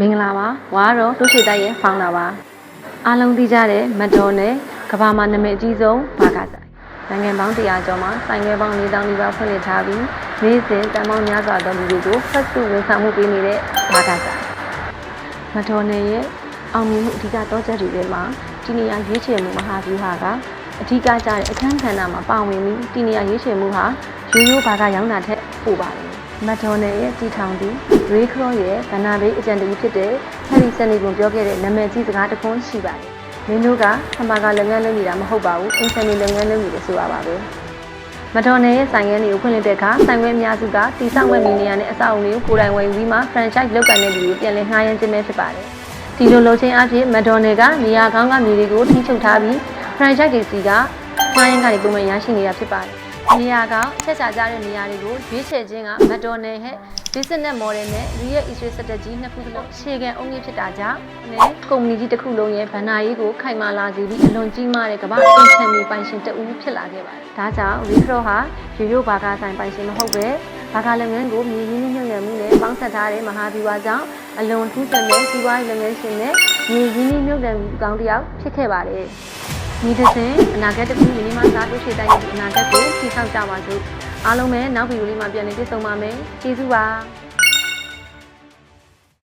မင်္ဂလာပါဝါတော့တိုးရှိတိုက်ရဲ့ဖောင်တာပါအားလုံးသိကြတဲ့မက်ဒေါ်နဲ့ကမ္ဘာမှာနာမည်အကြီးဆုံးဘာကာဆိုင်နိုင်ငံပေါင်း100ကျော်မှာဆိုင်ငယ်ပေါင်း4000နီးပါးဖွင့်လှစ်ထားပြီးနေ့စဉ်တန်ပေါင်းများစွာသောလူတွေကိုဖတ်စုဝန်ဆောင်မှုပေးနေတဲ့ဘာကာဆိုင်မက်ဒေါ်နဲ့ရဲ့အောင်မြင်မှုအဓိကတော့ချက်တွေထဲမှာဒီနေရာရွေးချယ်မှုမဟာဗျူဟာကအဓိကကျတဲ့အခန်းကဏ္ဍမှာပါဝင်ပြီးဒီနေရာရွေးချယ်မှုဟာရိုးရိုးဘာကာရောင်းတာထက်ပိုပါတယ် မက်ဒေါ်နယ်ရဲ့တည်ထောင်သူရေခရော့ရဲ့ဗန္နာဘေးအကြံတူဖြစ်တဲ့ဟယ်ရီဆန်နီကွန်ပြောခဲ့တဲ့နာမည်ကြီးစကားတစ်ခွန်းရှိပါတယ်။မင်းတို့ကဟမ်ဘာဂါလုပ်ငန်းလုပ်နေတာမဟုတ်ပါဘူး။အင်ဆန်နီလုပ်ငန်းလုပ်နေတယ်ဆိုရပါပဲ။မတော်နယ်ရဲ့ဆိုင်ငန်းတွေကိုဖွင့်လှစ်တဲ့အခါဆိုင်ခွဲအများစုကတီဆောက်ဝက်မီနေရနဲ့အဆောက်အုံတွေကိုကိုယ်တိုင်ဝယ်ပြီးမှ franchise လုပ်ကန်တဲ့လူတွေပြန်လည်ငှားရမ်းခြင်းပဲဖြစ်ပါတယ်။ဒီလိုလုပ်ခြင်းအပြင်မတော်နယ်ကနေရာကောင်းကမြေတွေကိုထိချုပ်ထားပြီး franchise တွေစီကငှားရမ်းကနေပုံမှန်ရရှိနေတာဖြစ်ပါတယ်။ နေရာကောင်အချက်ချာကြတဲ့နေရာတွေကိုရွေးချယ်ခြင်းကမတော်နယ်ဟဲ့ business model နဲ့ real estate strategy နှစ်ခုစလုံးခြေခံအုံကြီးဖြစ်တာကြောင့်နဲ့ကုမ္ပဏီကြီးတစ်ခုလုံးရဲ့ဗန္နာရေးကိုခိုင်မာလာစေပြီးအလွန်ကြီးမားတဲ့ကမ္ဘာအင်ချန်မီပိုင်ရှင်တဦးဖြစ်လာခဲ့ပါတယ်။ဒါကြောင့် Recro ဟာရိုးရိုးဘာကာဆိုင်ပိုင်ရှင်မဟုတ်ပဲဘာကာလုပ်ငန်းကိုမြေရင်းနှီးမြှုပ်နှံမှုနဲ့ပေါင်းစပ်ထားတဲ့မဟာဗျူဟာကြောင့်အလွန်ထူးဆန်းတဲ့စီးပွားရေးလုပ်ငန်းရှင်နဲ့မြေရင်းနှီးမြှုပ်နှံမှုကောင်းတစ်ယောက်ဖြစ်ခဲ့ပါတယ်။ ဒီတစ်စဉ်အနာဂတ်တစ်ခုယင်းဒီမှာစားလို့ရှိတဲ့အနာဂတ်ကိုတည်ဆောက်ကြပါစို့အားလုံးပဲနောက်ဗီဒီယိုလေးမှာပြန်လည်တွေ့ဆုံပါမယ်ကျေးဇူးပါ